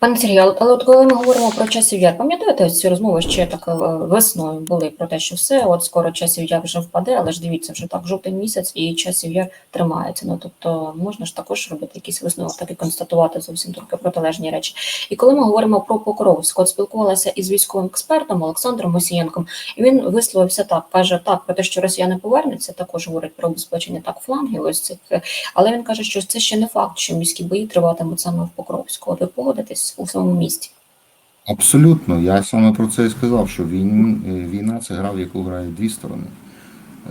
Пане Сергію, але- от коли ми говоримо про часів яр, пам'ятаєте ось ці розмови ще так е, весною були про те, що все, от скоро часів яр вже впаде, але ж дивіться, вже так жовтень місяць і часів яр тримається. Ну тобто можна ж також робити якісь висновок, так і констатувати зовсім трохи протилежні речі. І коли ми говоримо про Покровськ, от спілкувалася із військовим експертом Олександром Мосієнком, і він висловився так: каже так про те, що росіяни повернуться, також говорить про убезпечення так флангів. Ось цих, але він каже, що це ще не факт, що міські бої триватимуть саме в Покровську. Ви погодитесь у самому місті? Абсолютно, я саме про це і сказав, що війн, е, війна це гра, в яку грають дві сторони.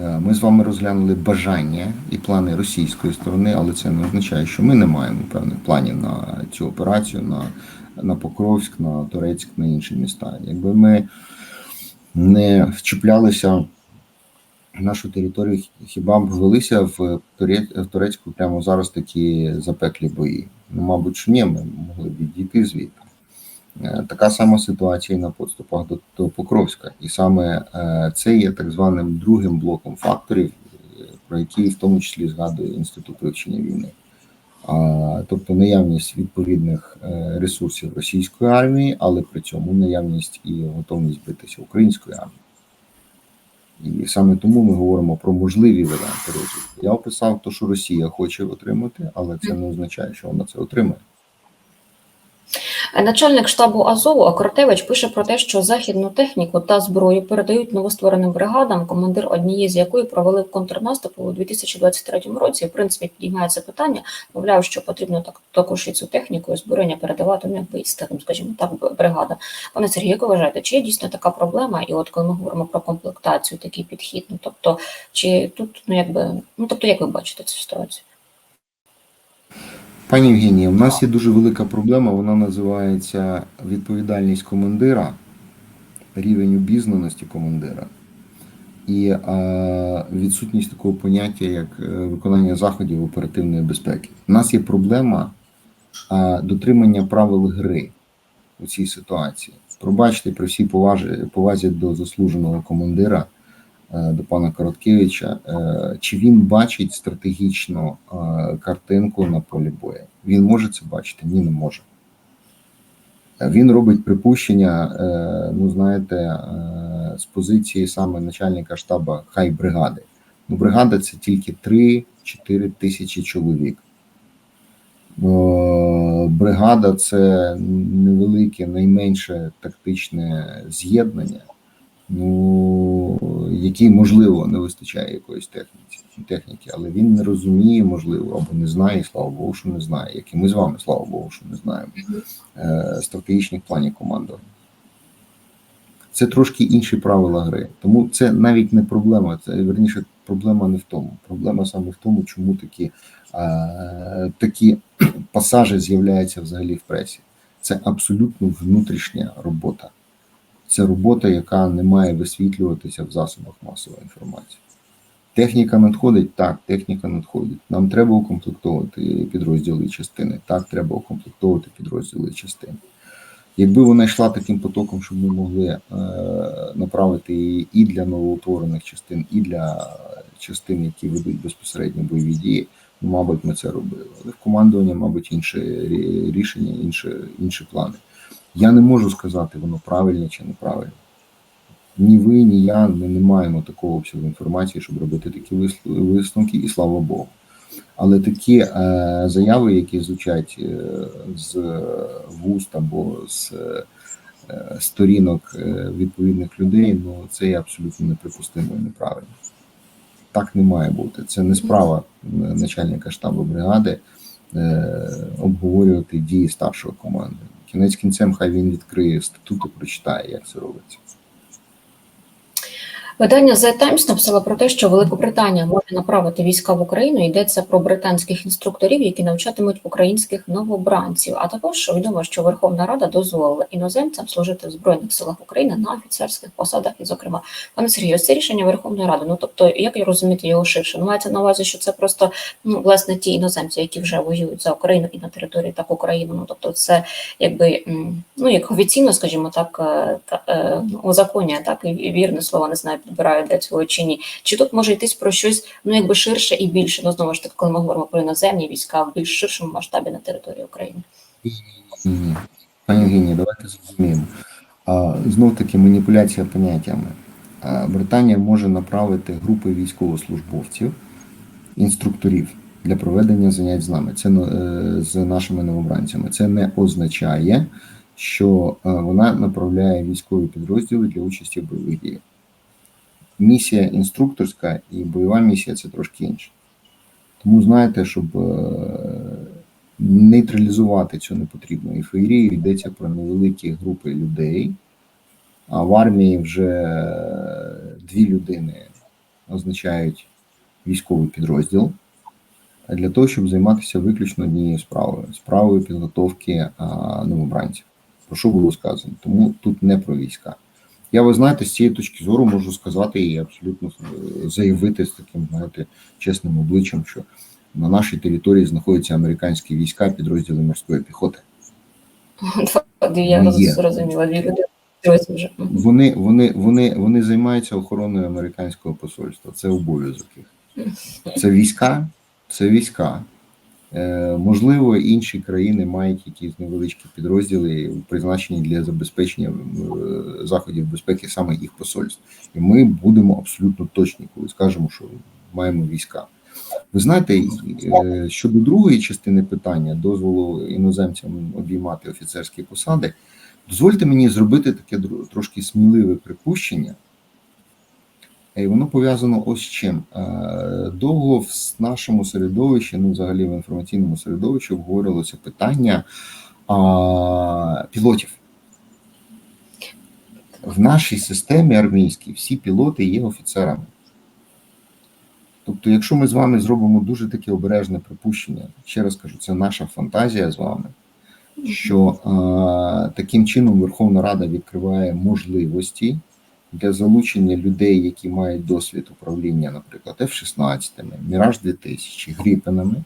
Е, Ми з вами розглянули бажання і плани російської сторони, але це не означає, що ми не маємо певних планів на цю операцію, на, на Покровськ, на Турецьк, на інші міста. Якби ми не вчіплялися в нашу територію, хіба б велися в Турецьку прямо зараз такі запеклі бої? Мабуть, що ні, ми могли відійти звідти. Е, Така сама ситуація і на подступах до, Покровська. І саме е, це є так званим другим блоком факторів, е, про які в тому числі згадує Інститут вивчення війни. Тобто наявність відповідних ресурсів російської армії, але при цьому наявність і готовність битися української армії. І саме тому ми говоримо про можливі варіанти розвитку. Я описав те, що Росія хоче отримати, але це не означає, що вона це отримає. Начальник штабу Азову Акротевич пише про те, що західну техніку та зброю передають новоствореним бригадам, командир однієї з якої провалив контрнаступ у 2023 році. В принципі, підіймається питання, мовляв, що потрібно так також і цю техніку і озброєння передавати, ну якби і скажімо так, бригада. Пане Сергію, як вважаєте, чи є дійсно така проблема? І от коли ми говоримо про комплектацію, такий підхід, ну тобто, чи тут ну якби ну тобто, як ви бачите цю ситуацію? Пані Євгенія, у нас є дуже велика проблема, вона називається відповідальність командира, рівень обізнаності командира і е, відсутність такого поняття, як е, виконання заходів оперативної безпеки. У нас є проблема е, дотримання правил гри у цій ситуації. Пробачте при всій повазі до заслуженого командира, до пана Короткевича, е, чи він бачить стратегічно е, картинку на полі бою? Він може це бачити? Ні, не може. Е, Він робить припущення, е, ну знаєте, е, з позиції саме начальника штабу хай бригади. Ну, бригада це тільки 3-4 тисячі чоловік. Е, Бригада це невелике, найменше тактичне з'єднання, ну, який, можливо, не вистачає якоїсь техніки, техніки, але він не розуміє, можливо, або не знає, слава Богу, що не знає, як і ми з вами, слава Богу, що не знаємо е, стратегічних планів командування. Це трошки інші правила гри. Тому це навіть не проблема. Це верніше проблема не в тому. Проблема саме в тому, чому такі, е, такі пасажі з'являються взагалі в пресі. Це абсолютно внутрішня робота. Це робота, яка не має висвітлюватися в засобах масової інформації. Техніка надходить, так, техніка надходить. Нам треба укомплектовувати підрозділи і частини. Так, треба укомплектовувати підрозділи і частини. Якби вона йшла таким потоком, щоб ми могли е, направити її і для новоутворених частин, і для частин, які ведуть безпосередньо бойові дії, ну, мабуть, ми це робили. Але в командуванні, мабуть, інше рішення, інші, інші плани. Я не можу сказати, воно правильне чи неправильне. Ні ви, ні я ми не маємо такого обсягу інформації, щоб робити такі висновки, і слава Богу. Але такі е, заяви, які звучать е, з вуст або з е, сторінок е, відповідних людей, ну це є абсолютно неприпустимо і неправильно. Так не має бути. Це не справа начальника штабу бригади е, обговорювати дії старшого команди. Кінець кінцем, хай він відкриє статут і прочитає, як це робиться. Видання The Times написало про те, що Великобританія може направити війська в Україну. Йдеться про британських інструкторів, які навчатимуть українських новобранців. А також відомо, що Верховна Рада дозволила іноземцям служити в збройних силах України на офіцерських посадах. І, зокрема, пане Сергію, це рішення Верховної Ради. Ну тобто, як розуміти його ширше? Ну мається на увазі, що це просто ну власне ті іноземці, які вже воюють за Україну і на території так України. Ну тобто, це якби ну як офіційно, скажімо так, е, та, е, узаконює, так і і вірне слово не знаю, підбираю для цього чи ні. Чи тут може йтись про щось ну якби ширше і більше? Ну знову ж таки, коли ми говоримо про іноземні війська в більш ширшому масштабі на території України. Ні. Пані Євгенія, давайте зрозуміємо. Знов таки маніпуляція поняттями. Британія може направити групи військовослужбовців, інструкторів для проведення занять з нами. Це е, з нашими новобранцями. Це не означає, що е, вона направляє військові підрозділи для участі в бойових діях. Місія інструкторська і бойова місія це трошки інше. Тому знаєте, щоб е, нейтралізувати цю непотрібну еферію, йдеться про невеликі групи людей, а в армії вже дві людини означають військовий підрозділ для того, щоб займатися виключно однією справою справою підготовки новобранців. Про що було сказано? Тому тут не про війська. Я, ви знаєте, з цієї точки зору можу сказати і абсолютно е, заявити з таким знаєте, чесним обличчям, що на нашій території знаходяться американські війська, підрозділи морської піхоти. Я зрозуміла, дві люди. Вже. Вони, вони, вони, вони займаються охороною американського посольства. Це обов'язок їх. Це війська, це війська. Е, можливо, інші країни мають якісь невеличкі підрозділи, призначені для забезпечення е, заходів безпеки саме їх посольств. І ми будемо абсолютно точні, коли скажемо, що маємо війська. Ви знаєте, е, щодо другої частини питання, дозволу іноземцям обіймати офіцерські посади, дозвольте мені зробити таке трошки сміливе припущення. І воно пов'язано ось з чим. Е, Довго в нашому середовищі, ну взагалі в інформаційному середовищі, обговорювалося питання а, пілотів. В нашій системі армійській всі пілоти є офіцерами. Тобто, якщо ми з вами зробимо дуже таке обережне припущення, ще раз кажу, це наша фантазія з вами, що е, таким чином Верховна Рада відкриває можливості для залучення людей, які мають досвід управління, наприклад, F-16, Міраж 2000, Гріпенами,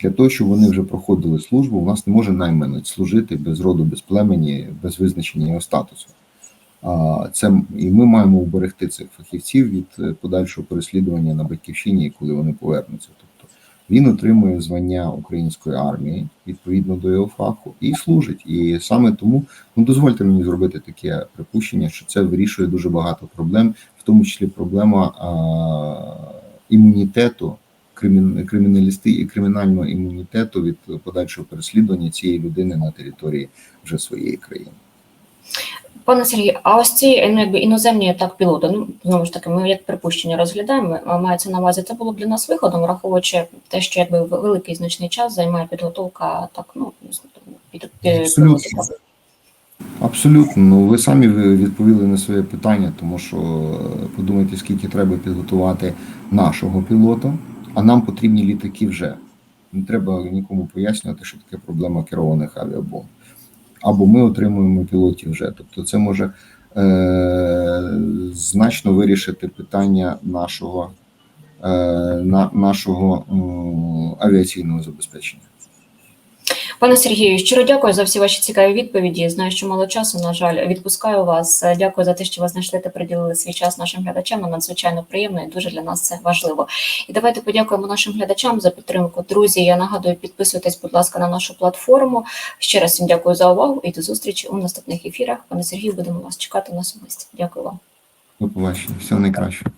для того, щоб вони вже проходили службу. У нас не може найманець служити без роду, без племені, без визначення його статусу. Це і ми маємо уберегти цих фахівців від е, подальшого переслідування на батьківщині, коли вони повернуться. Він отримує звання української армії відповідно до його фаху і служить. І саме тому ну дозвольте мені зробити таке припущення, що це вирішує дуже багато проблем, в тому числі проблема а, імунітету. Криміналісти і кримінального імунітету від подальшого переслідування цієї людини на території вже своєї країни. Пане Сергію, а ось ці ну, якби іноземні так пілоти, ну знову ж таки, ми як припущення розглядаємо. Мається на увазі, це було б для нас виходом, враховуючи те, що якби великий значний час займає підготовка, так ну під, під Абсолютно. Абсолютно, ну ви самі відповіли на своє питання, тому що е, подумайте, скільки треба підготувати нашого пілота, а нам потрібні літаки вже. Не треба нікому пояснювати, що таке проблема керованих авіабомб. Або ми отримуємо пілотів вже. Тобто, це може е, значно вирішити питання нашого, е, на, нашого авіаційного забезпечення. Пане Сергію, щиро дякую за всі ваші цікаві відповіді. Знаю, що мало часу. На жаль, відпускаю вас. Дякую за те, що ви знайшли та приділили свій час нашим глядачам. Надзвичайно приємно і дуже для нас це важливо. І давайте подякуємо нашим глядачам за підтримку. Друзі, я нагадую, підписуйтесь, будь ласка, на нашу платформу. Ще раз всім дякую за увагу і до зустрічі у наступних ефірах. Пане Сергію, будемо вас чекати на особисті. Дякую вам. До побачення. Всього найкращого.